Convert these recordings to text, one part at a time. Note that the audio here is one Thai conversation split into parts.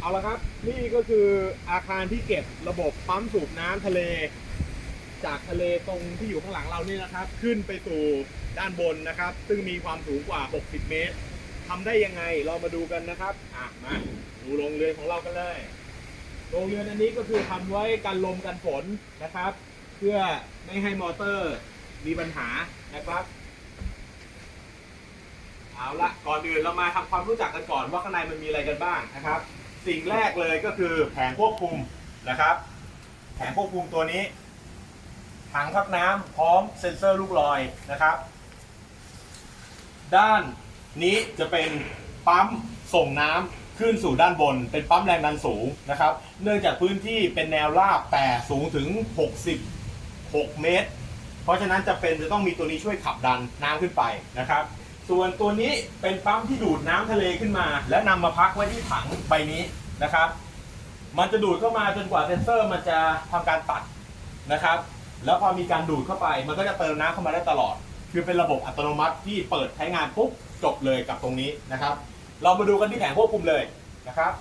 เอาละครับนี่ก็คืออาคารที่เก็บระบบปั๊มสูบน้ำทะเล จากทะเลตรงที่อยู่ข้างหลังเรานี่นะครับ ขึ้นไปสู่ด้านบนนะครับ ซึ่งมีความสูงกว่า 60 เมตรทำได้ยังไงเรามาดูกันนะครับอะมาดูโรงเรือนของเรากันเลยโรงเรือนอันนี้ก็คือทำไว้กันลมกันฝนนะครับ เพื่อไม่ให้มอเตอร์มีปัญหานะครับเอาละก่อนอื่นเรามาทำความรู้จักกันก่อนว่าข้างในมันมีอะไรกันบ้างนะครับ สิ่งแรกเลยก็คือแผงควบคุมนะครับ แผงควบคุมตัวนี้ ถังพักน้ำพร้อมเซ็นเซอร์ลูกลอยนะครับ ด้านนี้จะเป็นปั๊มส่งน้ำขึ้นสู่ด้านบน เป็นปั๊มแรงดันสูงนะครับ เนื่องจากพื้นที่เป็นแนวราบแต่สูงถึง 66 เมตร เพราะฉะนั้นจะเป็นจะต้องมีตัวนี้ช่วยขับดันน้ำขึ้นไปนะครับ ส่วนตัวนี้เป็นปั๊มที่ดูดน้ำทะเลขึ้นมา และนำมาพักไว้ที่ถังใบนี้นะครับ มันจะดูดเข้ามาจนกว่าเซนเซอร์มันจะทำการตัดนะครับ แล้วพอมีการดูดเข้าไป มันก็จะเติมน้ำเข้ามาได้ตลอด คือเป็นระบบอัตโนมัติที่เปิดใช้งานปุ๊บจบเลยกับตรงนี้นะครับ เรามาดูกันที่แผงควบคุมเลยนะครับ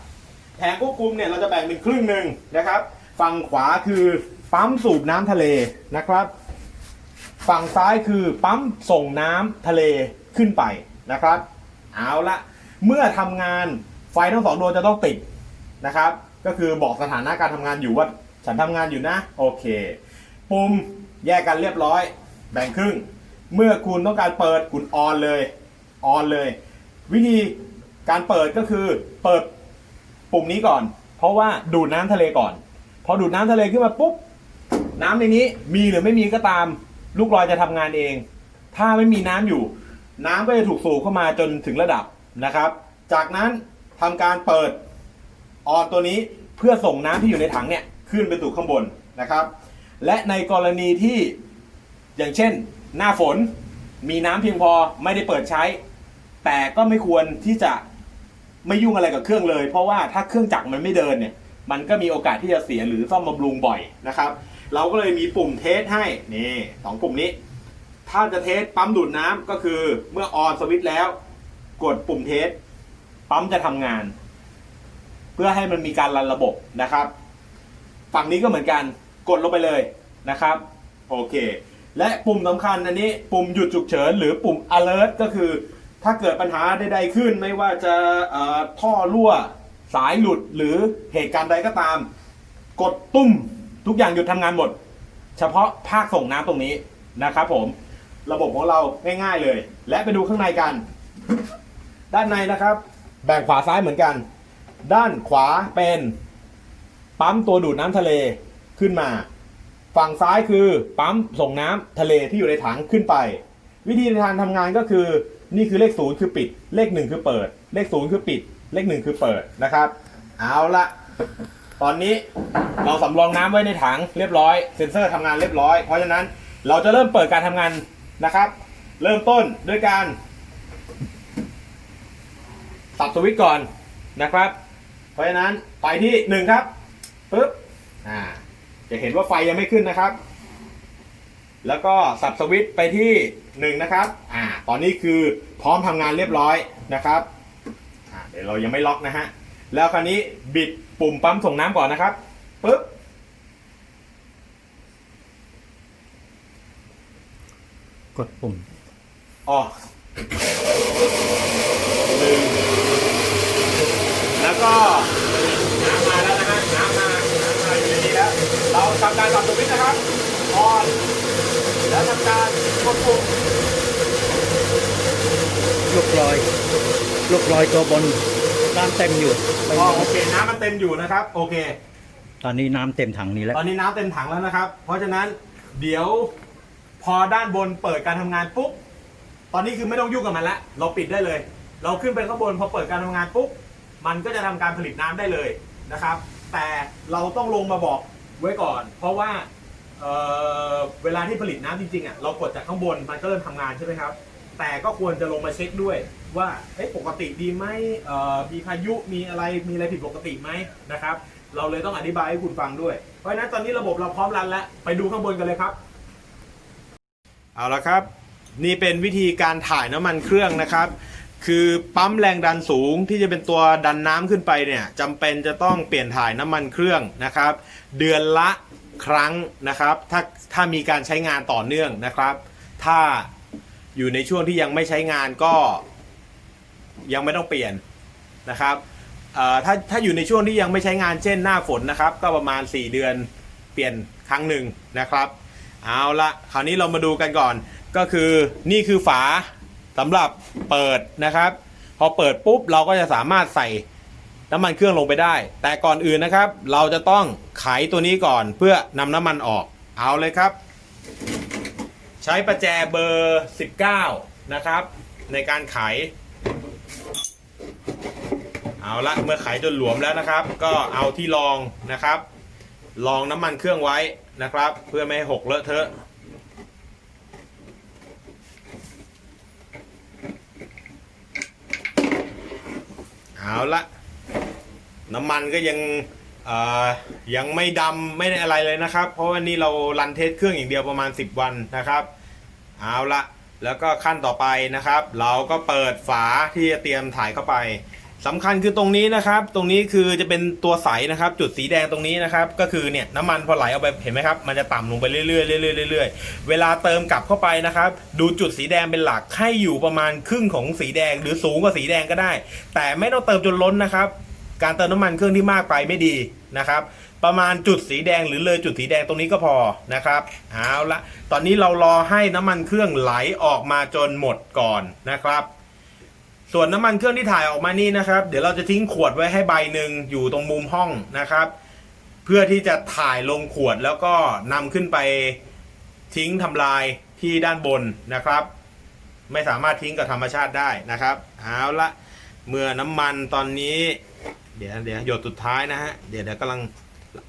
แผงควบคุมเนี่ยเราจะแบ่งเป็นครึ่งหนึ่งนะครับ ฝั่งขวาคือปั๊มสูบน้ำทะเลนะครับ ฝั่งซ้ายคือปั๊มส่งน้ำทะเล ขึ้นไปนะครับ เอาละเมื่อทำงานไฟทั้งสองดวงจะต้องติดนะครับ ก็คือบอกสถานะการทำงานอยู่ว่าฉันทำงานอยู่นะ โอเค ปุ่มแยกกันเรียบร้อย แบ่งครึ่ง เมื่อคุณต้องการเปิดคุณออนเลยออนเลย วิธีการเปิดก็คือเปิดปุ่มนี้ก่อน เพราะว่าดูดน้ำทะเลก่อน พอดูดน้ำทะเลขึ้นมาปุ๊บน้ำในนี้มีหรือไม่มีก็ตาม ลูกลอยจะทำงานเอง ถ้าไม่มีน้ำอยู่ น้ำก็จะถูกสูบเข้ามาจนถึงระดับนะครับ จากนั้นทำการเปิดออนตัวนี้เพื่อส่งน้ำที่อยู่ในถังเนี่ยขึ้นไปสู่ข้างบนนะครับ และในกรณีที่อย่างเช่น หน้าฝนมีน้ำเพียงพอไม่ได้เปิดใช้ แต่ก็ไม่ควรที่จะไม่ยุ่งอะไรกับเครื่องเลย เพราะว่าถ้าเครื่องจักรมันไม่เดินเนี่ยมันก็มีโอกาสที่จะเสียหรือซ่อมบำรุงบ่อยนะครับ เราก็เลยมีปุ่มเทสให้นี่สองปุ่มนี้ ถ้าจะเทสปั๊มดูดน้ำก็คือเมื่อออนสวิตช์แล้ว กดปุ่มเทสปั๊มจะทำงาน เพื่อให้มันมีการรันระบบนะครับ ฝั่งนี้ก็เหมือนกันกดลงไปเลยนะครับโอเค และปุ่มสำคัญอันนี้ปุ่มหยุดฉุกเฉินหรือปุ่ม alert ก็คือ ถ้าเกิดปัญหาใดๆขึ้นไม่ว่าจะท่อรั่วสายหลุดหรือเหตุการณ์ใดก็ตาม กดตุ้มทุกอย่างหยุดทำงานหมด เฉพาะภาคส่งน้ำตรงนี้นะครับผม ระบบของเราง่ายๆเลย และไปดูข้างในกัน ด้านในนะครับ แบ่งขวาซ้ายเหมือนกัน ด้านขวาเป็นปั๊มตัวดูดน้ำทะเลขึ้นมา ฝั่งซ้ายคือปั๊มส่งน้ำทะเลที่อยู่ในถังขึ้นไป วิธีการทำงานก็คือ นี่คือเลขศูนย์คือปิด เลขหนึ่งคือเปิด เลขศูนย์คือปิด เลขหนึ่งคือเปิดนะครับ เอาละตอนนี้เราสำรองน้ำไว้ในถังเรียบร้อย เซ็นเซอร์ทำงานเรียบร้อย เพราะฉะนั้นเราจะเริ่มเปิดการทำงาน นะครับ เริ่มต้นด้วยการสับสวิตช์ก่อนนะครับ เพราะฉะนั้นไปที่หนึ่งครับปึ๊บอ่าจะเห็นว่าไฟยังไม่ขึ้นนะครับ แล้วก็สับสวิตช์ไปที่หนึ่งนะครับอ่าตอนนี้คือพร้อมทำงานเรียบร้อยนะครับอ่าเดี๋ยวเรายังไม่ล็อกนะฮะแล้วคราวนี้บิดปุ่มปั๊มส่งน้ำก่อนนะครับปึ๊บ กดปุ่มอ๋อหนึ่งแล้วก็น้ำมาแล้วนะฮะน้ำมาน้ำมาอยู่ในนี้แล้ว เราทำการสับสวิตช์นะครับออนแล้วทำการกดปุ่มลูกลอย ลูกลอยตัวบนน้ำเต็มอยู่ไม่อ๋อโอเคน้ำมันเต็มอยู่นะครับ โอเค ตอนนี้น้ำเต็มถังนี้แล้ว ตอนนี้น้ำเต็มถังแล้วนะครับ เพราะฉะนั้นเดี๋ยวพ อด้านบนเปิดการทำงานปุ๊บ ตอนนี้คือไม่ต้องยุ่งกับมันละ เราปิดได้เลย เราขึ้นไปข้างบนพอเปิดการทำงานปุ๊บ มันก็จะทำการผลิตน้ำได้เลยนะครับ แต่เราต้องลงมาบอกไว้ก่อน เพราะว่าเเวลาที่ผลิตน้ำจริงๆอะ เรากดจากข้างบนมันก็เริ่มทำงานใช่ไหมครับ แต่ก็ควรจะลงมาเช็คด้วยว่าเปกติดีไหมมีพายุ มีอะไร มีอะไรผิดปกติไหมนะครับ เราเลยต้องอธิบายให้คุณฟังด้วย เพราะฉะนั้นตอนนี้ระบบเราพร้อมรันแล้ว ไปดูข้างบนกันเลยครับ เอาละครับ นี่เป็นวิธีการถ่ายน้ำมันเครื่องนะครับ คือปั๊มแรงดันสูงที่จะเป็นตัวดันน้ำขึ้นไปเนี่ยจำเป็นจะต้องเปลี่ยนถ่ายน้ำมันเครื่องนะครับ เดือนละครั้งนะครับ ถ้าถ้ามีการใช้งานต่อเนื่องนะครับ ถ้าอยู่ในช่วงที่ยังไม่ใช้งานก็ยังไม่ต้องเปลี่ยนนะครับถ้าถ้าอยู่ในช่วงที่ยังไม่ใช้งานเช่นหน้าฝนนะครับ ก็ประมาณ 4 เดือนเปลี่ยนครั้งหนึ่งนะครับ เอาละคราวนี้เรามาดูกันก่อน ก็คือนี่คือฝาสำหรับเปิดนะครับ พอเปิดปุ๊บเราก็จะสามารถใส่น้ำมันเครื่องลงไปได้ แต่ก่อนอื่นนะครับ เราจะต้องไขตัวนี้ก่อนเพื่อนำน้ำมันออก เอาเลยครับ ใช้ประแจเบอร์ 19 นะครับ ในการไข เอาละเมื่อไขจนหลวมแล้วนะครับ ก็เอาที่รองนะครับรองน้ำมันเครื่องไว้ นะครับ เพื่อไม่ให้หกเลอะเทอะเอาละน้ำมันก็ยังยังไม่ดำไม่ได้อะไรเลยนะครับ เพราะว่านี่เรารันเทสเครื่องอย่างเดียวประมาณ 10 วันนะครับเอาละแล้วก็ขั้นต่อไปนะครับ เราก็เปิดฝาที่จะเตรียมถ่ายเข้าไป สำคัญคือตรงนี้นะครับ ตรงนี้คือจะเป็นตัวใสนะครับ จุดสีแดงตรงนี้นะครับ ก็คือเนี่ยน้ำมันพอไหลออกไปเห็นไหมครับ มันจะต่ำลงไปเรื่อยๆเรื่อยๆเรื่อยๆ เวลาเติมกลับเข้าไปนะครับ ดูจุดสีแดงเป็นหลักให้อยู่ประมาณครึ่งของสีแดงหรือสูงกว่าสีแดงก็ได้ แต่ไม่ต้องเติมจนล้นนะครับ การเติมน้ำมันเครื่องที่มากไปไม่ดีนะครับ ประมาณจุดสีแดงหรือเลยจุดสีแดงตรงนี้ก็พอนะครับเอาละตอนนี้เรารอให้น้ำมันเครื่องไหลออกมาจนหมดก่อนนะครับ ส่วนน้ำมันเครื่องที่ถ่ายออกมานี่นะครับ เดี๋ยวเราจะทิ้งขวดไว้ให้ใบหนึ่งอยู่ตรงมุมห้องนะครับ เพื่อที่จะถ่ายลงขวดแล้วก็นำขึ้นไปทิ้งทำลายที่ด้านบนนะครับ ไม่สามารถทิ้งกับธรรมชาติได้นะครับเอาละเมื่อน้ำมันตอนนี้ เดี๋ยวเดี๋ยวหยดสุดท้ายนะฮะเดี๋ยวเดี๋ยวกำลัง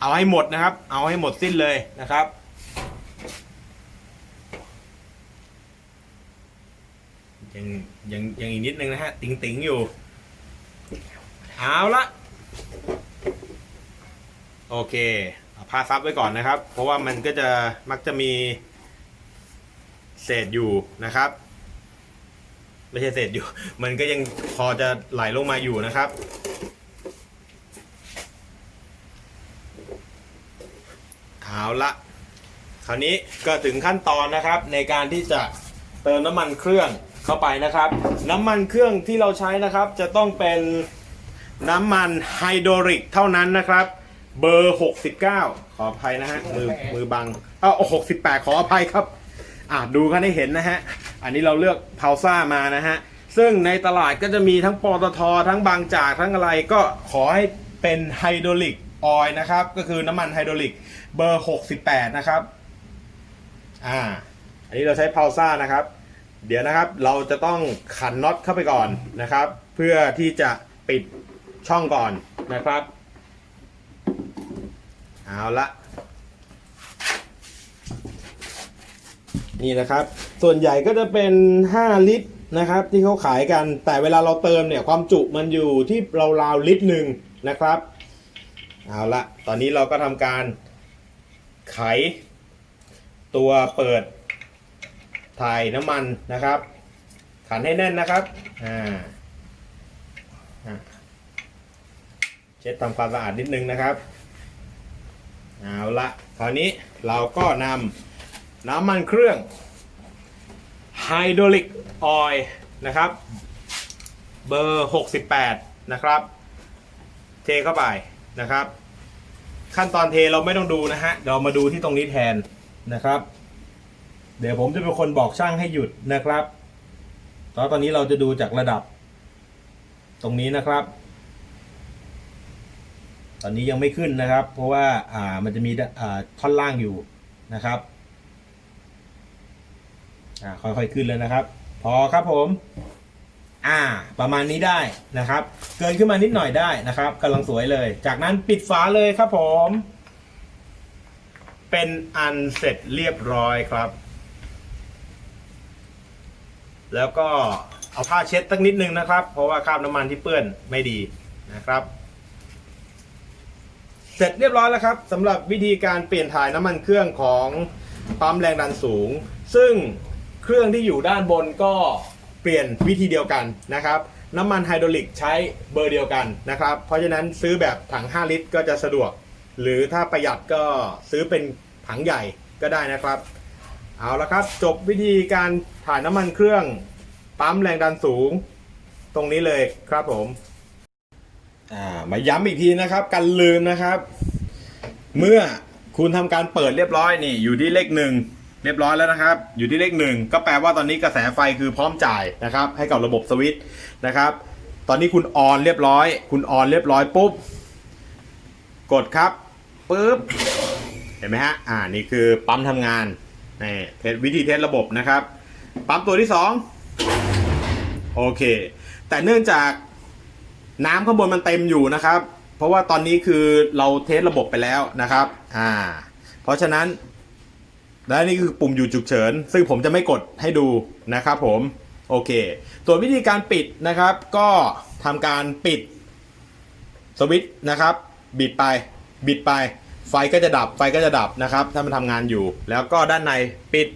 เอาให้หมดนะครับ เอาให้หมดสิ้นเลยนะครับ ยังยังยังอีกนิดนึงนะฮะ ติงติงๆอยู่ เอาละโอเคเอาผ้าซับไว้ก่อนนะครับ เพราะว่ามันก็จะมักจะมีเศษอยู่นะครับ ไม่ใช่เศษอยู่ มันก็ยังพอจะไหลลงมาอยู่นะครับ เอาละคราวนี้ก็ถึงขั้นตอนนะครับในการที่จะเติมน้ำมันเครื่อง เข้าไปนะครับ น้ำมันเครื่องที่เราใช้นะครับ จะต้องเป็นน้ำมันไฮโดรลิกเท่านั้นนะครับ เบอร์ 69 ขออภัยนะฮะ มือมือบังเอ้า68ขออภัยครับ อะดูกันให้เห็นนะฮะ อันนี้เราเลือกพาวซ่ามานะฮะ ซึ่งในตลาดก็จะมีทั้งปตททั้งบางจากทั้งอะไรก็ขอให้เป็นไฮโดรลิกออยนะครับ ก็คือน้ำมันไฮโดรลิกเบอร์ 68 นะครับ อ่า อันนี้เราใช้พาวซ่านะครับ เดี๋ยวนะครับเราจะต้องขันน็อตเข้าไปก่อนนะครับ เพื่อที่จะปิดช่องก่อนนะครับเอาละนี่นะครับ ส่วนใหญ่ก็จะเป็น 5 ลิตรนะครับ ที่เขาขายกัน แต่เวลาเราเติมเนี่ยความจุมันอยู่ที่ราวๆลิตรหนึ่งนะครับ เอาละตอนนี้เราก็ทำการไขตัวเปิด ถ่ายน้ำมันนะครับ ขันให้แน่นนะครับอ่าอะเช็ดทำความสะอาดนิดนึงนะครับเอาละคราวนี้เราก็นำน้ำมันเครื่องไฮโดรลิกออยล์นะครับ เบอร์ 68 นะครับ เทเข้าไปนะครับ ขั้นตอนเทเราไม่ต้องดูนะฮะเรามาดูที่ตรงนี้แทนนะครับ เดี๋ยวผมจะเป็นคนบอกช่างให้หยุดนะครับตอนตอนนี้เราจะดูจากระดับ ตรงนี้นะครับ ตอนนี้ยังไม่ขึ้นนะครับ เพราะว่าอ่ามันจะมีอ่าท่อนล่างอยู่นะครับอ่าค่อยๆขึ้นเลยนะครับ พอครับผม อ่า ประมาณนี้ได้นะครับ เกินขึ้นมานิดหน่อยได้นะครับกำลังสวยเลย จากนั้นปิดฝาเลยครับผม เป็นอันเสร็จเรียบร้อยครับ แล้วก็เอาผ้าเช็ดสักนิดนึงนะครับ เพราะว่าคราบน้ำมันที่เปื้อนไม่ดีนะครับ เสร็จเรียบร้อยแล้วครับสำหรับวิธีการเปลี่ยนถ่ายน้ำมันเครื่องของปั๊มแรงดันสูง ซึ่งเครื่องที่อยู่ด้านบนก็เปลี่ยนวิธีเดียวกันนะครับ น้ำมันไฮดรอลิกใช้เบอร์เดียวกันนะครับ เพราะฉะนั้นซื้อแบบถัง 5 ลิตรก็จะสะดวก หรือถ้าประหยัดก็ซื้อเป็นถังใหญ่ก็ได้นะครับ เอาละครับ จบวิธีการถ่ายน้ำมันเครื่องปั๊มแรงดันสูง ตรงนี้เลยครับผม อ่ามาย้ำอีกทีนะครับ กันลืมนะครับ เมื่อคุณทำการเปิดเรียบร้อยนี่ อยู่ที่เลขหนึ่งเรียบร้อยแล้วนะครับ อยู่ที่เลขหนึ่งก็แปลว่าตอนนี้กระแสไฟคือพร้อมจ่ายนะครับ ให้กับระบบสวิตช์นะครับ ตอนนี้คุณออนเรียบร้อย คุณออนเรียบร้อยปุ๊บ กดครับปุ๊บ เห็นไหมฮะ อ่า นี่คือปั๊มทำงาน นี่เทสวิธีเทสระบบนะครับ ปั๊มตัวที่สองโอเค แต่เนื่องจากน้ำข้างบนมันเต็มอยู่นะครับ เพราะว่าตอนนี้คือเราเทสระบบไปแล้วนะครับ อ่า เพราะฉะนั้น และนี่คือปุ่มอยู่ฉุกเฉิน ซึ่งผมจะไม่กดให้ดูนะครับผมโอเคส่วนวิธีการปิดนะครับ ก็ทำการปิดสวิตช์นะครับ บิดไปบิดไป ไฟก็จะดับไฟก็จะดับนะครับ ถ้ามันทำงานอยู่ แล้วก็ด้านในปิด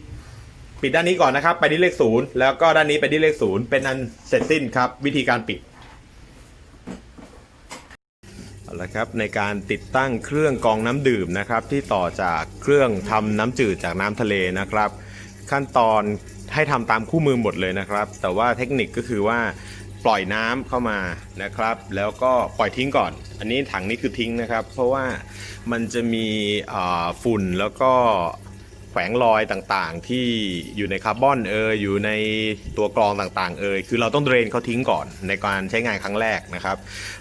ปิดด้านนี้ก่อนนะครับ ไปที่เลขศูนย์แล้วก็ด้านนี้ไปที่เลขศูนย์เป็นอันเสร็จสิ้นครับ วิธีการปิดเอาละครับในการติดตั้งเครื่องกรองน้ำดื่มนะครับ ที่ต่อจากเครื่องทำน้ำจืดจากน้ำทะเลนะครับ ขั้นตอนให้ทำตามคู่มือหมดเลยนะครับ แต่ว่าเทคนิคก็คือว่า ปล่อยน้ำเข้ามานะครับ แล้วก็ปล่อยทิ้งก่อน อันนี้ถังนี้คือทิ้งนะครับ เพราะว่ามันจะมีฝุ่นแล้วก็แขวงรอยต่างๆ ที่อยู่ในคาร์บอนเอยอยู่ในตัวกรองต่างๆ เอยคือเราต้องเดรนเขาทิ้งก่อนในการใช้งานครั้งแรกนะครับ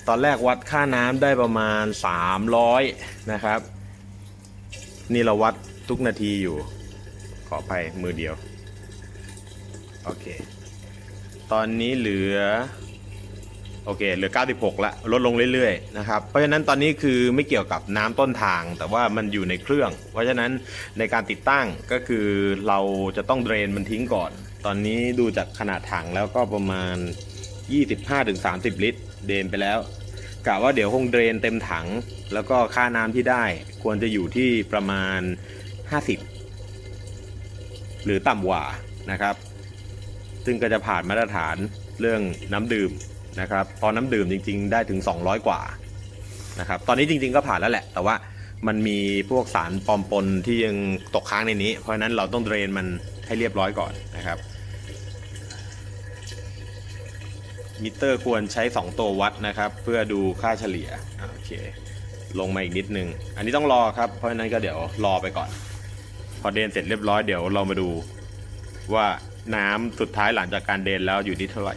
ตอนแรกวัดค่าน้ำได้ประมาณ 300 นะครับ นี่เราวัดทุกนาทีอยู่ ขอไปมือเดียว โอเค ตอนนี้เหลือ โอเค เหลือ 96 ละ ลดลงเรื่อยๆ นะครับ เพราะฉะนั้นตอนนี้คือไม่เกี่ยวกับน้ำต้นทาง แต่ว่ามันอยู่ในเครื่อง เพราะฉะนั้นในการติดตั้งก็คือเราจะต้องเดรนมันทิ้งก่อน ตอนนี้ดูจากขนาดถังแล้วก็ประมาณ 25-30 ลิตร เดรนไปแล้วกะว่าเดี๋ยวคงเดรนเต็มถัง แล้วก็ค่าน้ำที่ได้ควรจะอยู่ที่ประมาณ 50 หรือต่ำกว่านะครับ ซึ่งก็จะผ่านมาตรฐานเรื่องน้ำดื่มนะครับพอน้ำดื่มจริง ๆ ได้ถึง 200 กว่านะครับตอนนี้จริง ๆก็ผ่านแล้วแหละ แต่ว่ามันมีพวกสารปลอมปนที่ยังตกค้างในนี้ เพราะฉะนั้นเราต้องเดรนมันให้เรียบร้อยก่อนนะครับมิเตอร์ควรใช้ 2 ตัววัดนะครับ เพื่อดูค่าเฉลี่ยโอเค ลงมาอีกนิดนึง อันนี้ต้องรอครับ เพราะฉะนั้นก็เดี๋ยวรอไปก่อน พอเดนเสร็จเรียบร้อยเดี๋ยวเรามาดูว่า น้ำสุดท้ายหลังจากการเดนแล้วอยู่ที่เท่าไหร่